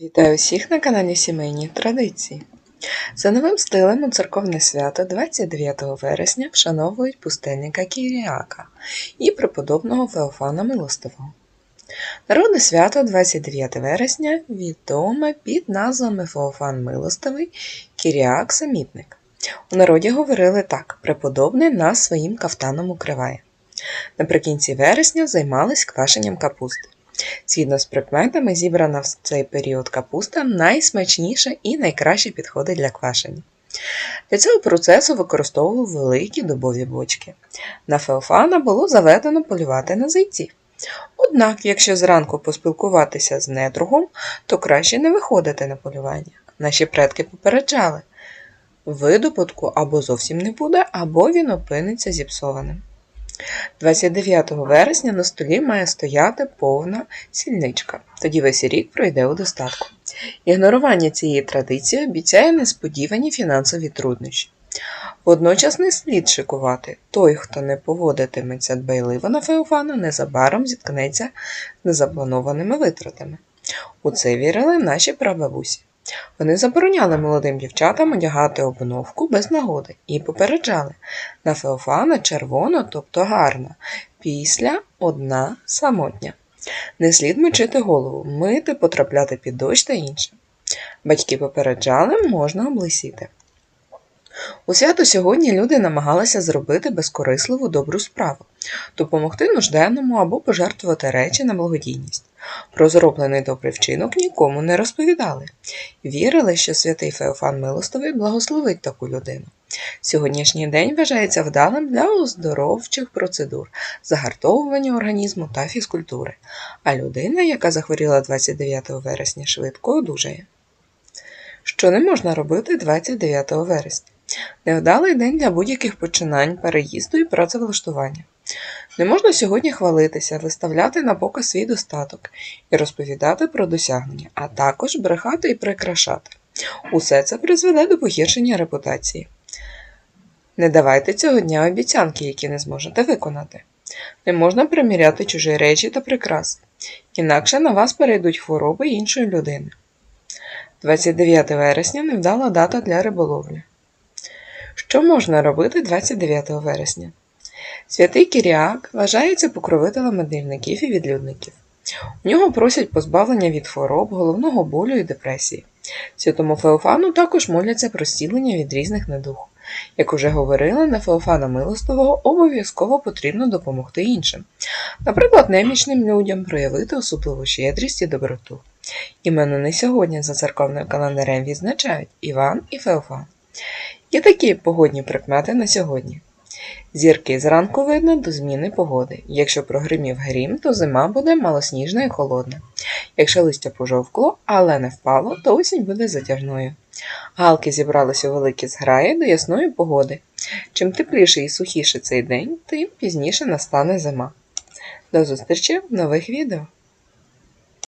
Вітаю всіх на каналі Сімейні Традиції. За новим стилем у церковне свято 29 вересня вшановують пустельника Кіріака і преподобного Феофана Милостивого. Народне свято 29 вересня відоме під назвами Феофан Милостивий Кіріак Самітник. У народі говорили так: преподобний нас своїм кафтаном укриває. Наприкінці вересня займались квашенням капусти. Згідно з прикметами, зібрана в цей період капуста найсмачніша і найкраще підходить для квашення. Для цього процесу використовували великі дубові бочки. На Феофана було заведено полювати на зайців. Однак, якщо зранку поспілкуватися з недругом, то краще не виходити на полювання. Наші предки попереджали видобутку або зовсім не буде, або він опиниться зіпсованим. 29 вересня на столі має стояти повна сільничка, тоді весь рік пройде у достатку. Ігнорування цієї традиції обіцяє несподівані фінансові труднощі. Водночас не слід шикувати той, хто не поводитиметься дбайливо на Феофана, незабаром зіткнеться з незапланованими витратами. У це вірили наші прабабусі. Вони забороняли молодим дівчатам одягати обновку без нагоди і попереджали на Феофана червоно, тобто гарна, після одна самотня. Не слід мочити голову, мити, потрапляти під дощ та інше. Батьки попереджали, можна облисіти. У свято сьогодні люди намагалися зробити безкорисливу добру справу, допомогти нужденному або пожертвувати речі на благодійність. Про зроблений добрий вчинок нікому не розповідали. Вірили, що святий Феофан Милостивий благословить таку людину. Сьогоднішній день вважається вдалим для оздоровчих процедур, загартовування організму та фізкультури, а людина, яка захворіла 29 вересня, швидко одужає. Що не можна робити 29 вересня? Невдалий день для будь-яких починань, переїзду і працевлаштування. Не можна сьогодні хвалитися, виставляти на показ свій достаток і розповідати про досягнення, а також брехати і прикрашати. Усе це призведе до погіршення репутації. Не давайте цього дня обіцянки, які не зможете виконати. Не можна приміряти чужі речі та прикраси, інакше на вас перейдуть хвороби іншої людини. 29 вересня невдала дата для риболовлі. Що можна робити 29 вересня? Святий Кіріак вважається покровителем медівників і відлюдників. У нього просять позбавлення від хвороб, головного болю і депресії. Святому Феофану також моляться про зцілення від різних недух. Як уже говорили, на Феофана Милостивого обов'язково потрібно допомогти іншим, наприклад, немічним людям проявити особливу щедрість і доброту. Іменно не сьогодні за церковним календарем відзначають Іван і Феофан. Є такі погодні прикмети на сьогодні. Зірки зранку видно до зміни погоди. Якщо прогримів грім, то зима буде малосніжна і холодна. Якщо листя пожовкло, але не впало, то осінь буде затяжною. Галки зібралися у великі зграї до ясної погоди. Чим тепліший і сухіший цей день, тим пізніше настане зима. До зустрічі в нових відео!